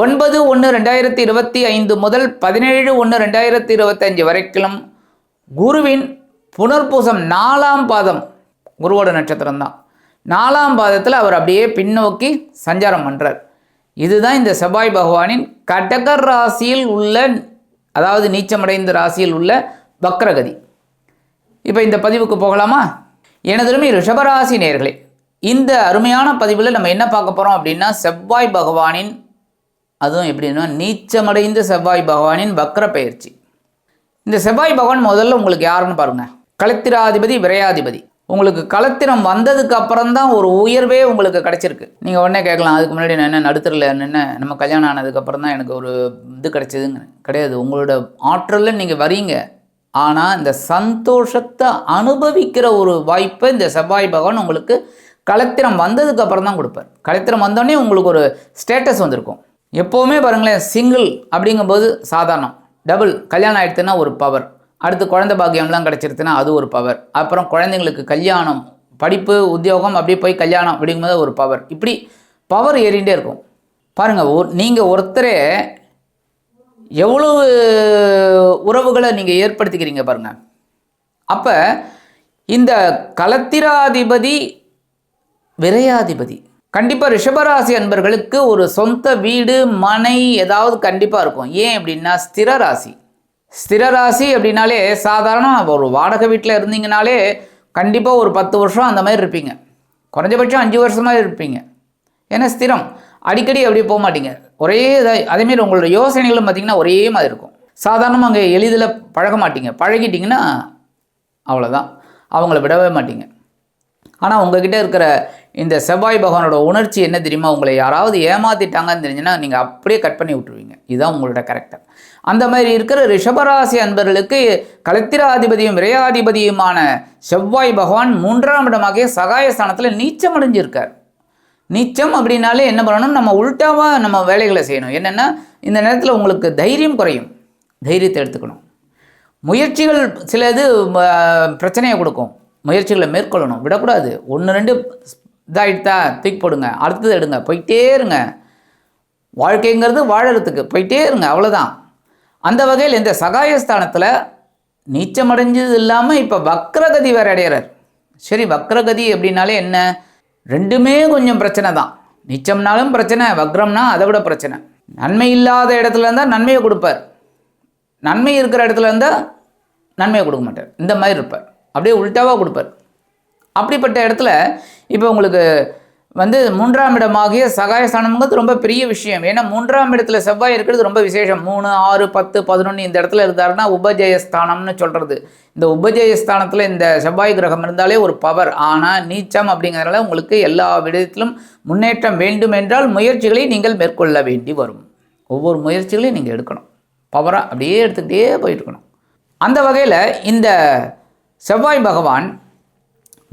ஒன்பது ஒன்று ரெண்டாயிரத்தி இருபத்தி ஐந்து முதல் பதினேழு ஒன்று ரெண்டாயிரத்தி இருபத்தஞ்சு வரைக்கும் குருவின் புனர்பூசம் நாலாம் பாதம் குருவோட நட்சத்திரம் தான். நாலாம் பாதத்தில் அவர் அப்படியே பின்னோக்கி சஞ்சாரம் பண்ணுறார் இதுதான் இந்த செவ்வாய் பகவானின் கடகர் ராசியில் உள்ள அதாவது நீச்சமடைந்த ராசியில் உள்ள வக்ரகதி. இப்போ இந்த பதிவுக்கு போகலாமா? எனதுமே ரிஷபராசி நேர்களே இந்த அருமையான பதிவில் நம்ம என்ன பார்க்க போகிறோம் அப்படின்னா செவ்வாய் பகவானின் அதுவும் எப்படின்னா நீச்சமடைந்த செவ்வாய் பகவானின் வக்ர பயிற்சி இந்த செவ்வாய் பகவான் முதல்ல உங்களுக்கு யாருன்னு பாருங்க. களத்திராதிபதி விரையாதிபதி. உங்களுக்கு களத்திரம் வந்ததுக்கு அப்புறம் தான் ஒரு உயர்வே உங்களுக்கு கிடைச்சிருக்கு. நீங்கள் உடனே கேட்கலாம் அதுக்கு முன்னாடி நான் என்ன நடுத்தரில் நின்று நம்ம கல்யாணம் ஆனதுக்கு அப்புறம் தான் எனக்கு ஒரு இது கிடைச்சதுங்க. கிடையாது உங்களோட ஆற்றலில் நீங்கள் வரீங்க ஆனால் இந்த சந்தோஷத்தை அனுபவிக்கிற ஒரு வாய்ப்பை இந்த செவ்வாய் பகவான் உங்களுக்கு களத்திரம் வந்ததுக்கு அப்புறம் தான் கொடுப்பார். களத்திரம் வந்தோடனே உங்களுக்கு ஒரு ஸ்டேட்டஸ் வந்திருக்கும். எப்போவுமே பாருங்களேன் சிங்கிள் அப்படிங்கும்போது சாதாரணம். டபுள் கல்யாணம் ஆகிடுச்சுன்னா ஒரு பவர் அடுத்து குழந்தை பாக்கியம்லாம் கிடச்சிருச்சுன்னா அது ஒரு பவர் அப்புறம் குழந்தைங்களுக்கு கல்யாணம் படிப்பு உத்தியோகம் அப்படி போய் கல்யாணம் அப்படிங்கும்போது ஒரு பவர் இப்படி பவர் ஏறிகிட்டே இருக்கும். பாருங்கள் ஒரு நீங்கள் ஒருத்தரே எவ்வளவு உறவுகளை நீங்கள் ஏற்படுத்திக்கிறீங்க பாருங்கள் அப்போ இந்த கலத்திராதிபதி விரையாதிபதி கண்டிப்பாக ரிஷபராசி அன்பர்களுக்கு ஒரு சொந்த வீடு மனை ஏதாவது கண்டிப்பாக இருக்கும். ஏன் அப்படின்னா ஸ்திர ராசி. ஸ்திர ராசி அப்படின்னாலே சாதாரண ஒரு வாடகை வீட்டில் இருந்தீங்கனாலே கண்டிப்பாக ஒரு பத்து வருஷம் அந்த மாதிரி இருப்பீங்க. குறைஞ்சபட்சம் அஞ்சு வருஷமாக இருப்பீங்க. ஏன்னா ஸ்திரம். அடிக்கடி அப்படியே போக மாட்டீங்க. ஒரே இதாக அதேமாரி உங்களோட யோசனைகளும் பார்த்தீங்கன்னா ஒரே மாதிரி இருக்கும். சாதாரணமாக அங்கே எளிதில் பழக மாட்டீங்க. பழகிட்டிங்கன்னா அவ்வளோதான் அவங்கள விடவே மாட்டீங்க. ஆனால் உங்ககிட்ட இருக்கிற இந்த செவ்வாய் பகவானோட உணர்ச்சி என்ன தெரியுமா? உங்களை யாராவது ஏமாத்திட்டாங்கன்னு தெரிஞ்சுன்னா நீங்கள் அப்படியே கட் பண்ணி விட்டுருவீங்க. இதுதான் உங்களோட கேரக்டர் அந்த மாதிரி இருக்கிற ரிஷபராசி அன்பர்களுக்கு கலத்திராதிபதியும் விரையாதிபதியுமான செவ்வாய் பகவான் மூன்றாம் இடமாகிய சகாயஸ்தானத்தில் நீச்சம் அடைஞ்சிருக்கார். நீச்சம் அப்படின்னாலே என்ன பண்ணணும்? நம்ம உள்டாவாக நம்ம வேலைகளை செய்யணும். என்னென்னா இந்த நேரத்தில் உங்களுக்கு தைரியம் குறையும். தைரியத்தை எடுத்துக்கணும். முயற்சிகள் சில இது பிரச்சனையை கொடுக்கும். முயற்சிகளை மேற்கொள்ளணும். விடக்கூடாது. ஒன்று ரெண்டு இதாகிட்டா தூக்கி போடுங்க. அடுத்தது எடுங்க. போயிட்டே இருங்க. வாழ்க்கைங்கிறது வாழறதுக்கு. போயிட்டே இருங்க. அவ்வளோதான் அந்த வகையில் இந்த சகாயஸ்தானத்தில் நீச்சமடைஞ்சது இல்லாமல் இப்போ வக்ரகதி வேற அடையிறார். சரி வக்ரகதி அப்படின்னாலே என்ன? ரெண்டுமே கொஞ்சம் பிரச்சனை தான். நீச்சம்னாலும் பிரச்சனை வக்ரம்னா அதை விட பிரச்சனை. நன்மை இல்லாத இடத்துல இருந்தால் நன்மையை கொடுப்பார். நன்மை இருக்கிற இடத்துல இருந்தால் நன்மையை கொடுக்க மாட்டார். இந்த மாதிரி இருப்பார். அப்படியே உள்டாவாக கொடுப்பார். அப்படிப்பட்ட இடத்துல இப்போ உங்களுக்கு வந்து மூன்றாம் இடமாகிய சகாயஸ்தானம்ங்கிறது ரொம்ப பெரிய விஷயம். ஏன்னா மூன்றாம் இடத்துல செவ்வாய் இருக்கிறது ரொம்ப விசேஷம். மூணு ஆறு பத்து பதினொன்று இந்த இடத்துல இருந்தாருன்னா உபஜயஸ்தானம்னு சொல்கிறது இந்த உபஜயஸ்தானத்தில் இந்த செவ்வாய் கிரகம் இருந்தாலே ஒரு பவர் ஆனால் நீச்சம் அப்படிங்கிறதுனால உங்களுக்கு எல்லா விடத்திலும் முன்னேற்றம் வேண்டும் என்றால் முயற்சிகளை நீங்கள் மேற்கொள்ள வேண்டி வரும். ஒவ்வொரு முயற்சிகளையும் நீங்கள் எடுக்கணும். பவராக அப்படியே எடுத்துக்கிட்டே போயிட்டு இருக்கணும். அந்த வகையில் இந்த செவ்வாய் பகவான்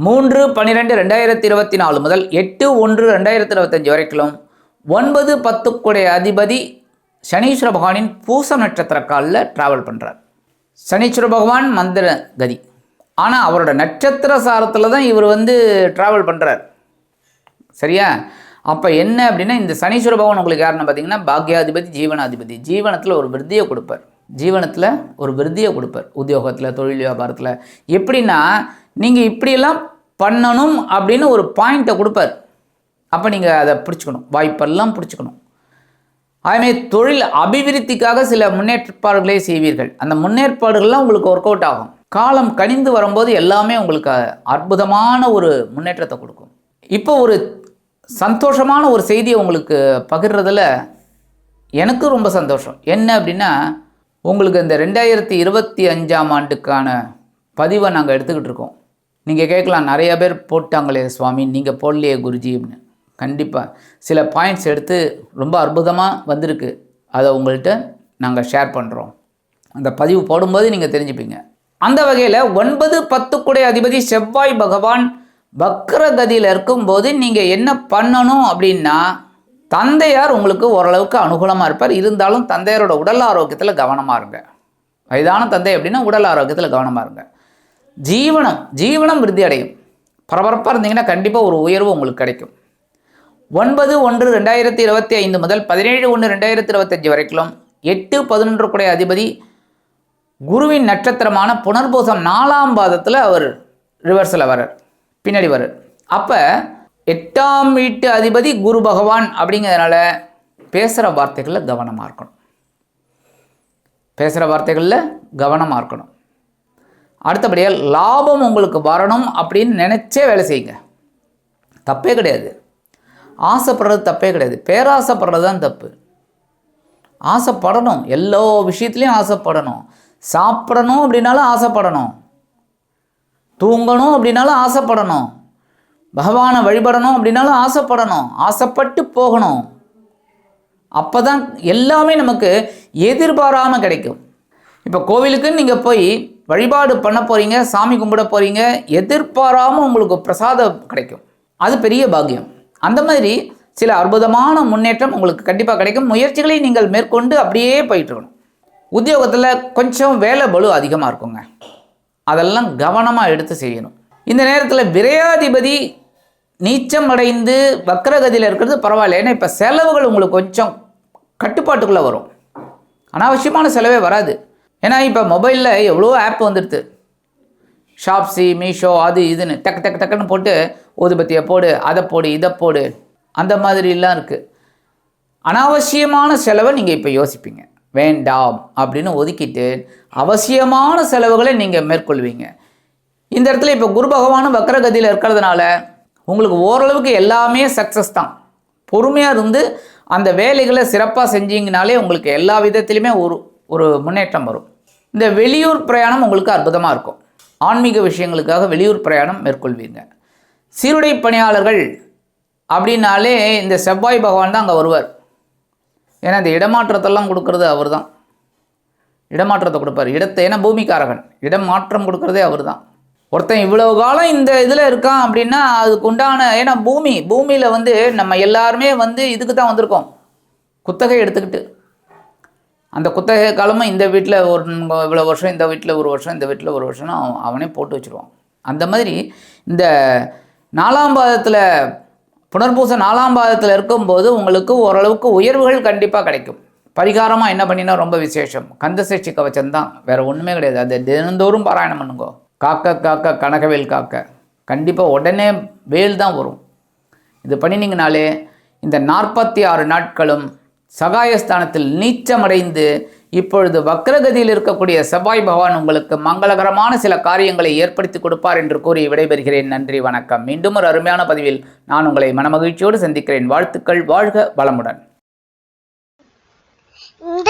மூன்று பன்னிரெண்டு ரெண்டாயிரத்தி இருபத்தி நாலு முதல் எட்டு ஒன்று ரெண்டாயிரத்தி இருபத்தஞ்சி வரைக்கும் ஒன்பது பத்துக்குடைய அதிபதி சனீஸ்வர பகவானின் பூச நட்சத்திர காலில் ட்ராவல் பண்ணுறார் சனீஸ்வர பகவான் மந்திர கதி. ஆனால் அவரோட நட்சத்திர சாரத்தில் தான் இவர் வந்து ட்ராவல் பண்ணுறார் சரியா? அப்போ என்ன அப்படின்னா இந்த சனீஸ்வர பகவான் உங்களுக்கு யாருன்னு பார்த்தீங்கன்னா பாக்யாதிபதி ஜீவனாதிபதி. ஜீவனத்தில் ஒரு விருத்தியை கொடுப்பார். ஜீவனத்தில் ஒரு விருத்தியை கொடுப்பார். உத்தியோகத்தில் தொழில் வியாபாரத்தில். எப்படின்னா நீங்கள் இப்படியெல்லாம் பண்ணணும் அப்படின்னு ஒரு பாயிண்ட்டை கொடுப்பார். அப்போ நீங்கள் அதை பிடிச்சிக்கணும். வாய்ப்பெல்லாம் பிடிச்சிக்கணும். அதுமாதிரி தொழில் அபிவிருத்திக்காக சில முன்னேற்பாடுகளே செய்வீர்கள். அந்த முன்னேற்பாடுகள்லாம் உங்களுக்கு ஒர்க் அவுட் ஆகும். காலம் கனிந்து வரும்போது எல்லாமே உங்களுக்கு அற்புதமான ஒரு முன்னேற்றத்தை கொடுக்கும். இப்போ ஒரு சந்தோஷமான ஒரு செய்தியை உங்களுக்கு பகிர்றதில் எனக்கு ரொம்ப சந்தோஷம். என்ன அப்படின்னா உங்களுக்கு இந்த ரெண்டாயிரத்தி இருபத்தி அஞ்சாம் ஆண்டுக்கான பதிவை நாங்கள் எடுத்துக்கிட்டு இருக்கோம். நீங்கள் கேட்கலாம் நிறைய பேர் போட்டாங்களே சுவாமி நீங்கள் போடலையே குருஜி அப்படின்னு. கண்டிப்பாக சில பாயிண்ட்ஸ் எடுத்து ரொம்ப அற்புதமாக வந்திருக்கு. அதை உங்கள்கிட்ட நாங்கள் ஷேர் பண்ணுறோம் அந்த பதிவு போடும்போது நீங்கள் தெரிஞ்சுப்பீங்க. அந்த வகையில் ஒன்பது பத்துக்குடைய அதிபதி செவ்வாய் பகவான் வக்ரகதியில் இருக்கும்போது நீங்கள் என்ன பண்ணணும் அப்படின்னா தந்தையார் உங்களுக்கு ஓரளவுக்கு அனுகூலமாக இருப்பார். இருந்தாலும் தந்தையாரோட உடல் ஆரோக்கியத்தில் கவனமாக இருங்க. வயதான தந்தை அப்படின்னா உடல் ஆரோக்கியத்தில் கவனமாக இருங்க. ஜீவனம் ஜீவனம் விருத்தி அடையும். பரபரப்பாக இருந்தீங்கன்னா கண்டிப்பாக ஒரு உயர்வு உங்களுக்கு கிடைக்கும். ஒன்பது ஒன்று ரெண்டாயிரத்தி இருபத்தி ஐந்து முதல் பதினேழு ஒன்று ரெண்டாயிரத்தி இருபத்தஞ்சி வரைக்கும் எட்டு பதினொன்று கூடிய அதிபதி குருவின் நட்சத்திரமான புனர்பூசம் நாலாம் பாதத்தில் அவர் ரிவர்ஸில் வரார் பின்னாடி வரார் அப்போ எட்டாம் வீட்டு அதிபதி குரு பகவான் அப்படிங்கிறதுனால பேசுகிற வார்த்தைகளில் கவனமாக இருக்கணும். பேசுகிற வார்த்தைகளில் கவனமாக இருக்கணும். அடுத்தபடியாக லாபம் உங்களுக்கு வரணும் அப்படின்னு நினச்சே வேலை செய்யுங்க. தப்பே கிடையாது. ஆசைப்படுறது தப்பே கிடையாது. பேராசைப்படுறது தான் தப்பு. ஆசைப்படணும். எல்லா விஷயத்துலையும் ஆசைப்படணும். சாப்பிடணும் அப்படின்னாலும் ஆசைப்படணும். தூங்கணும் அப்படின்னாலும் ஆசைப்படணும். பகவானை வழிபடணும் அப்படின்னாலும் ஆசைப்படணும். ஆசைப்பட்டு போகணும். அப்போ தான் எல்லாமே நமக்கு எதிர்பாராமல் கிடைக்கும். இப்போ கோவிலுக்குன்னு நீங்கள் போய் வழிபாடு பண்ண போகிறீங்க சாமி கும்பிட போகிறீங்க எதிர்பாராமல் உங்களுக்கு பிரசாதம் கிடைக்கும். அது பெரிய பாக்கியம். அந்த மாதிரி சில அற்புதமான முன்னேற்றம் உங்களுக்கு கண்டிப்பாக கிடைக்கும். முயற்சிகளை நீங்கள் மேற்கொண்டு அப்படியே போயிட்டு இருக்கணும். உத்தியோகத்தில் கொஞ்சம் வேலை பலு அதிகமாக இருக்குங்க. அதெல்லாம் கவனமாக எடுத்து செய்யணும். இந்த நேரத்தில் விரையாதிபதி நீச்சம் அடைந்து வக்கரகதியில் இருக்கிறது பரவாயில்ல. ஏன்னா இப்போ செலவுகள் உங்களுக்கு கொஞ்சம் கட்டுப்பாட்டுக்குள்ளே வரும். அனாவசியமான செலவே வராது. ஏன்னா இப்போ மொபைலில் எவ்வளோ ஆப் வந்துடுது ஷாப்ஸி மீஷோ அது இதுன்னு டக்கு டக்கு டக்குன்னு போட்டு ஊதுபத்தியை போடு அதை போடு இதை போடு. அந்த மாதிரிலாம் இருக்குது அனாவசியமான செலவை நீங்கள் இப்போ யோசிப்பீங்க. வேண்டாம் அப்படின்னு ஒதுக்கிட்டு அவசியமான செலவுகளை நீங்கள் மேற்கொள்வீங்க. இந்த இடத்துல இப்போ குரு பகவானும் வக்கரகதியில் இருக்கிறதுனால உங்களுக்கு ஓரளவுக்கு எல்லாமே சக்ஸஸ் தான். பொறுமையாக இருந்து அந்த வேலைகளை சிறப்பாக செஞ்சீங்கனாலே உங்களுக்கு எல்லா விதத்திலுமே ஒரு ஒரு முன்னேற்றம் வரும். இந்த வெளியூர் பிரயாணம் உங்களுக்கு அற்புதமாக இருக்கும். ஆன்மீக விஷயங்களுக்காக வெளியூர் பிரயாணம் மேற்கொள்வீங்க. சீருடை பணியாளர்கள் அப்படின்னாலே இந்த செவ்வாய் பகவான் தான் அங்கே வருவார். ஏன்னா இந்த இடமாற்றத்தெல்லாம் கொடுக்கறது அவர் தான் இடமாற்றத்தை கொடுப்பார். இடத்தை ஏன்னா பூமிக்காரகன். இடம் மாற்றம் கொடுக்கறதே அவர் தான் ஒருத்தன் இவ்வளவு காலம் இந்த இதில் இருக்கான் அப்படின்னா அதுக்கு உண்டான ஏன்னா பூமி பூமியில் வந்து நம்ம எல்லாருமே வந்து இதுக்கு தான் வந்திருக்கோம். குத்தகை எடுத்துக்கிட்டு. அந்த குத்தகை காலமும் இந்த வீட்டில் ஒரு இவ்வளோ வருஷம் இந்த வீட்டில் ஒரு வருஷம் இந்த வீட்டில் ஒரு வருஷம்னு அவன் அவனே போட்டு வச்சுருவான். அந்த மாதிரி இந்த நாலாம் பாதத்தில் புனர்பூச நாலாம் பாதத்தில் இருக்கும்போது உங்களுக்கு ஓரளவுக்கு உயர்வுகள் கண்டிப்பாக கிடைக்கும். பரிகாரமாக என்ன பண்ணினா ரொம்ப விசேஷம். கந்தசஷ்டி கவச்சம் தான். வேறு ஒன்றுமே கிடையாது. அது தினந்தோறும் பாராயணம் பண்ணுங்கோ. காக்க காக்க கனகவேல் காக்க. கண்டிப்பாக உடனே வேல் தான் வரும். இது பண்ணினீங்கனாலே இந்த நாற்பத்தி ஆறு நாட்களும் சகாயஸ்தானத்தில் நீச்சமடைந்து இப்பொழுது வக்ரகதியில் இருக்கக்கூடிய செவ்வாய் பகவான் உங்களுக்கு மங்களகரமான சில காரியங்களை ஏற்படுத்தி கொடுப்பார் என்று கூறி விடைபெறுகிறேன். நன்றி வணக்கம். மீண்டும் ஒரு அருமையான பதிவில் நான் உங்களை மனமகிழ்ச்சியோடு சந்திக்கிறேன். வாழ்த்துக்கள் வாழ்க வளமுடன்.